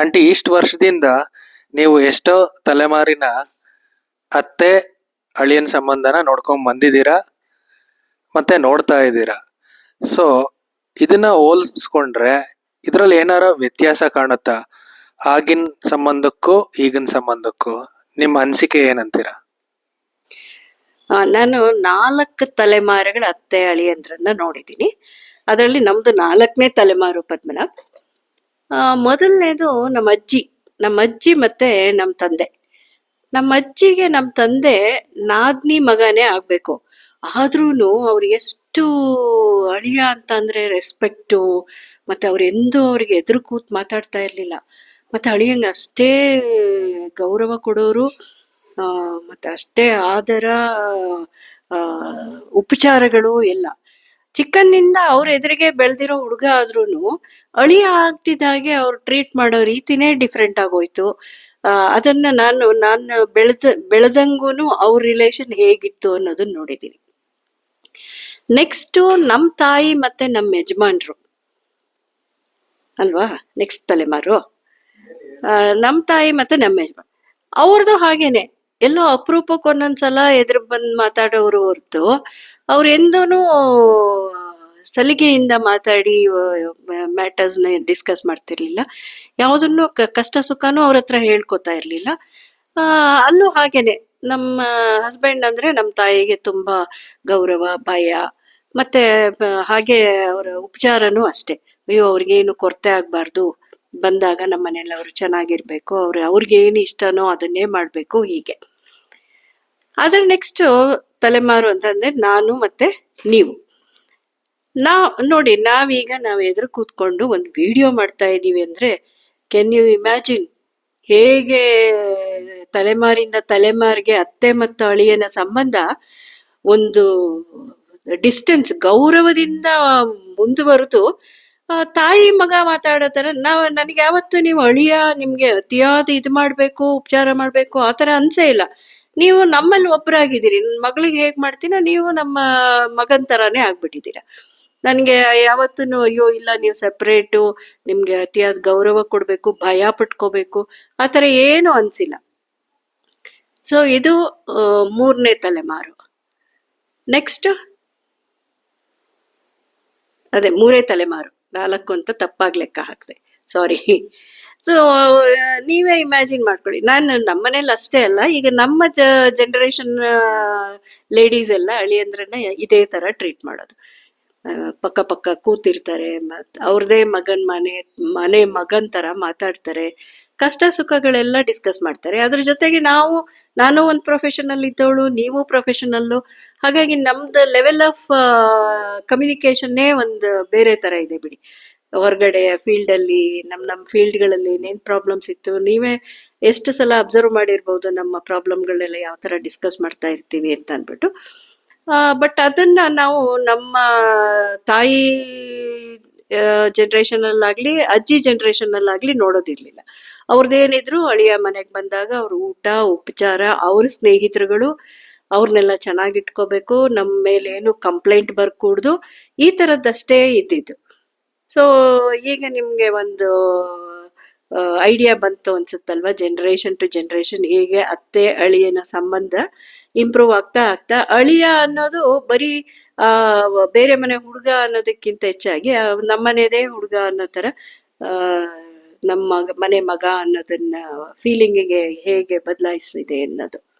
Aunty, ಇಷ್ಟು ವರ್ಷದಿಂದ ನೀವು ಎಷ್ಟೋ ತಲೆಮಾರಿನ ಅತ್ತೆ, ಅಳಿಯನ್ ಸಂಬಂಧನ ನೋಡ್ಕೊಂಡು ಬಂದಿದ್ದೀರಾ? ಮತ್ತೆ ನೋಡ್ತಾ ಇದ್ದೀರಾ? ಸೊ ಇದನ್ನ ಹೋಲಿಸ್ಕೊಂಡ್ರೆ ಇದ್ರಲ್ಲಿ ಏನಾರ ವ್ಯತ್ಯಾಸ ಕಾಣುತ್ತಾ? ಆಗಿನ ಸಂಬಂಧಕ್ಕೂ, ಈಗಿನ ಸಂಬಂಧಕ್ಕೂ ನಿಮ್ಮ ಅನಿಸಿಕೆ ಏನಂತೀರಾ? ನಾನು ನಾಲ್ಕು ತಲೆಮಾರುಗಳ ಅತ್ತೆ, ಅಳಿಯಂದ್ರನ್ನ ನೋಡಿದ್ದೀನಿ. ಅದರಲ್ಲಿ ನಮ್ದು ನಾಲ್ಕನೇ ತಲೆಮಾರು ಪದ್ಮನಾಭ್. ಮೊದಲನೇದು ನಮ್ಮ ಅಜ್ಜಿ ನಮ್ಮ ಅಜ್ಜಿ ಮತ್ತೆ ನಮ್ಮ ತಂದೆ. ನಮ್ಮ ಅಜ್ಜಿಗೆ ನಮ್ಮ ತಂದೆ ನಾದ್ನಿ ಮಗನೇ ಆಗ್ಬೇಕು. ಆದ್ರೂ ಅವ್ರು ಎಷ್ಟು ಅಳಿಯ ಅಂತ ಅಂದ್ರೆ ರೆಸ್ಪೆಕ್ಟು ಮತ್ತೆ ಅವ್ರು ಎಂದೂ ಅವ್ರಿಗೆ ಎದುರು ಕೂತ್ ಮಾತಾಡ್ತಾ ಇರ್ಲಿಲ್ಲ. ಮತ್ತೆ ಅಳಿಯಂಗೆ ಅಷ್ಟೇ ಗೌರವ ಕೊಡೋರು ಆ, ಮತ್ತೆ ಅಷ್ಟೇ ಆದರ ಆ, ಉಪಚಾರಗಳು ಎಲ್ಲ. ಚಿಕ್ಕನ್ನಿಂದ ಅವ್ರ ಎದುರಿಗೆ ಬೆಳೆದಿರೋ ಹುಡುಗ ಆದ್ರೂನು ಅಳಿಯ ಆಗ್ತಿದ್ದಾಗೆ ಅವ್ರು ಟ್ರೀಟ್ ಮಾಡೋ ರೀತಿನೇ ಡಿಫ್ರೆಂಟ್ ಆಗೋಯ್ತು. ಅದನ್ನ ನಾನು ನಾನು ಬೆಳೆದ, ಬೆಳೆದಂಗೂನು ಅವ್ರ ರಿಲೇಶನ್ ಹೇಗಿತ್ತು ಅನ್ನೋದನ್ನ ನೋಡಿದ್ದೀನಿ ನೆಕ್ಸ್ಟ್ ನಮ್ ತಾಯಿ ಮತ್ತೆ ನಮ್ಮ ಯಜಮಾನ್ರು. ಅಲ್ವಾ? ನೆಕ್ಸ್ಟ್ ತಲೆಮಾರು. ನಮ್ಮ ನಮ್ ತಾಯಿ ಮತ್ತೆ ನಮ್ಮ ಯಜಮಾನ್. ಅವ್ರದ್ದು ಹಾಗೇನೆ. ಎಲ್ಲೋ ಅಪರೂಪಕ್ಕೆ ಒಂದೊಂದ್ಸಲ ಎದುರು ಬಂದ್ ಮಾತಾಡೋರು ಹೊರ್ತು, ಅವ್ರು ಎಂದೂ ಸಲಿಗೆಯಿಂದ ಮಾತಾಡಿ ಮ್ಯಾಟರ್ಸ್ನ ಡಿಸ್ಕಸ್ ಮಾಡ್ತಿರ್ಲಿಲ್ಲ. ಯಾವುದನ್ನು ಕಷ್ಟ ಸುಖನೂ ಅವ್ರ ಹತ್ರ ಹೇಳ್ಕೊತಾ ಇರ್ಲಿಲ್ಲ. ಅಲ್ಲೂ ಹಾಗೇನೆ, ನಮ್ಮ ಹಸ್ಬೆಂಡ್ ಅಂದ್ರೆ ನಮ್ಮ ತಾಯಿಗೆ ತುಂಬಾ ಗೌರವ, ಭಯ, ಮತ್ತೆ ಹಾಗೆ ಅವರ ಉಪಚಾರನೂ ಅಷ್ಟೇ. ಅಯ್ಯೋ, ಅವ್ರಿಗೇನು ಕೊರತೆ ಆಗ್ಬಾರ್ದು, ಬಂದಾಗ ನಮ್ಮ ಮನೇಲಿ ಅವರು ಚೆನ್ನಾಗಿರ್ಬೇಕು, ಅವ್ರು, ಅವ್ರಿಗೇನು ಇಷ್ಟನೋ ಅದನ್ನೇ ಮಾಡ್ಬೇಕು ಹೀಗೆ. ಅದ್ರ ನೆಕ್ಸ್ಟ್ ತಲೆಮಾರು ಅಂತಂದ್ರೆ ನಾನು ಮತ್ತೆ ನೀವು. ನಾವ್ ನೋಡಿ, ನಾವೀಗ ನಾವ್ ಎದುರು ಕೂತ್ಕೊಂಡು ಒಂದು ವಿಡಿಯೋ ಮಾಡ್ತಾ ಇದೀವಿ ಅಂದ್ರೆ ಕೆನ್ ಯು ಇಮ್ಯಾಜಿನ್ ಹೇಗೆ ತಲೆಮಾರಿಂದ ತಲೆಮಾರಿಗೆ ಅತ್ತೆ ಮತ್ತು ಅಳಿಯನ ಸಂಬಂಧ ಒಂದು ಡಿಸ್ಟೆನ್ಸ್ ಗೌರವದಿಂದ ಮುಂದುವರೆದು ತಾಯಿ ಮಗ ಮಾತಾಡೋ ಥರ ನಾವ್ ನನಗೆ ಯಾವತ್ತು ನೀವು ಅಳಿಯ, ನಿಮ್ಗೆ ಅತಿಯಾದ ಇದು ಮಾಡ್ಬೇಕು, ಉಪಚಾರ ಮಾಡ್ಬೇಕು, ಆ ತರ ಅನ್ಸೇ ಇಲ್ಲ. ನೀವು ನಮ್ಮಲ್ಲಿ ಒಬ್ಬರಾಗಿದ್ದೀರಿ ನನ್ನ ಮಗಳಿಗೆ ಹೇಗೆ ಮಾಡ್ತೀನೋ ನೀವು ನಮ್ಮ ಮಗನ್ ತರಾನೇ ಆಗ್ಬಿಟ್ಟಿದ್ದೀರಾ. ನನ್ಗೆ ಯಾವತ್ತೂ ಅಯ್ಯೋ ಇಲ್ಲ, ನೀವು ಸಪ್ರೇಟು ನಿಮ್ಗೆ ಅತಿಯಾದ ಗೌರವ ಕೊಡ್ಬೇಕು, ಭಯ ಪಟ್ಕೋಬೇಕು, ಆ ಥರ ಏನು ಅನ್ಸಿಲ್ಲ. ಸೊ ಇದು ಮೂರನೇ ತಲೆಮಾರು. ನೆಕ್ಸ್ಟ್ ಅದೇ ಮೂರೇ ತಲೆಮಾರು. ನಾಲ್ಕು ಅಂತ ತಪ್ಪಾಗಿ ಲೆಕ್ಕ ಹಾಕಿದೆ. ಸಾರಿ ಸೊ ನೀವೇ ಇಮ್ಯಾಜಿನ್ ಮಾಡ್ಕೊಳ್ಳಿ. ನಾನು ನಮ್ಮನೇಲಿ ಅಷ್ಟೇ ಅಲ್ಲ, ಈಗ ನಮ್ಮ ಜ ಜನರೇಷನ್ ಲೇಡೀಸ್ ಎಲ್ಲ ಅಳಿಯಂದ್ರನ್ನ ಇದೇ ತರ ಟ್ರೀಟ್ ಮಾಡೋದು. ಪಕ್ಕ ಪಕ್ಕ ಕೂತಿರ್ತಾರೆ, ಮತ್ ಅವ್ರದೇ ಮಗನ್ ಮನೆ ಮನೆ ಮಗನ್ ತರ ಮಾತಾಡ್ತಾರೆ, ಕಷ್ಟ ಸುಖಗಳೆಲ್ಲ ಡಿಸ್ಕಸ್ ಮಾಡ್ತಾರೆ. ಅದ್ರ ಜೊತೆಗೆ ನಾವು, ನಾನು ಒಂದು ಪ್ರೊಫೆಷನಲ್ ಇದ್ದವಳು, ನೀವು ಪ್ರೊಫೆಷನಲ್ಲು ಹಾಗಾಗಿ ನಮ್ದು ಲೆವೆಲ್ ಆಫ್ ಕಮ್ಯುನಿಕೇಶನ್ನೇ ಒಂದು ಬೇರೆ ತರ ಇದೆ ಬಿಡಿ. ಹೊರಗಡೆ ಫೀಲ್ಡ್ ಅಲ್ಲಿ, ನಮ್ ನಮ್ ಫೀಲ್ಡ್ಗಳಲ್ಲಿ ಏನೇನ್ ಪ್ರಾಬ್ಲಮ್ಸ್ ಇತ್ತು, ನೀವೇ ಎಷ್ಟು ಸಲ ಅಬ್ಸರ್ವ್ ಮಾಡಿರ್ಬೋದು ನಮ್ಮ ಪ್ರಾಬ್ಲಮ್ಗಳೆಲ್ಲ ಯಾವ ತರ ಡಿಸ್ಕಸ್ ಮಾಡ್ತಾ ಇರ್ತೀವಿ ಅಂತ ಅನ್ಬಿಟ್ಟು ಬಟ್ ಅದನ್ನ ನಾವು ನಮ್ಮ ತಾಯಿ ಜನರೇಷನ್ ಅಲ್ಲಾಗ್ಲಿ ಅಜ್ಜಿ ಜನರೇಷನ್ ಅಲ್ಲಾಗ್ಲಿ ನೋಡೋದಿರ್ಲಿಲ್ಲ. ಅವ್ರದ್ದೇನಿದ್ರು ಅಳಿಯ ಮನೆಗೆ ಬಂದಾಗ ಅವ್ರ ಊಟ, ಉಪಚಾರ, ಅವ್ರ ಸ್ನೇಹಿತರುಗಳು ಅವ್ರನ್ನೆಲ್ಲ ಚೆನ್ನಾಗಿಟ್ಕೋಬೇಕು ನಮ್ಮ ಮೇಲೆ ಏನು ಕಂಪ್ಲೇಂಟ್ ಬರ್ಕೂಡ್ದು, ಈ ಥರದ್ದಷ್ಟೇ ಇದ್ದಿದ್ದು. ಸೊ ಈಗ ನಿಮ್ಗೆ ಒಂದು ಐಡಿಯಾ ಬಂತು ಅನ್ಸುತ್ತಲ್ವಾ? ಜನರೇಷನ್ ಟು ಜನರೇಷನ್ ಹೇಗೆ ಅತ್ತೆ, ಅಳಿಯನ ಸಂಬಂಧ ಇಂಪ್ರೂವ್ ಆಗ್ತಾ ಆಗ್ತಾ ಅಳಿಯ ಅನ್ನೋದು ಬರೀ, ಆ, ಬೇರೆ ಮನೆ ಹುಡುಗ ಅನ್ನೋದಕ್ಕಿಂತ ಹೆಚ್ಚಾಗಿ ನಮ್ಮನೇದೇ ಹುಡುಗ ಅನ್ನೋ ತರ ನಮ್ಮ ಮನೆ ಮಗ ಅನ್ನೋದನ್ನ ಫೀಲಿಂಗಿಗೆ ಹೇಗೆ ಬದಲಾಯಿಸಿದೆ ಅನ್ನೋದು.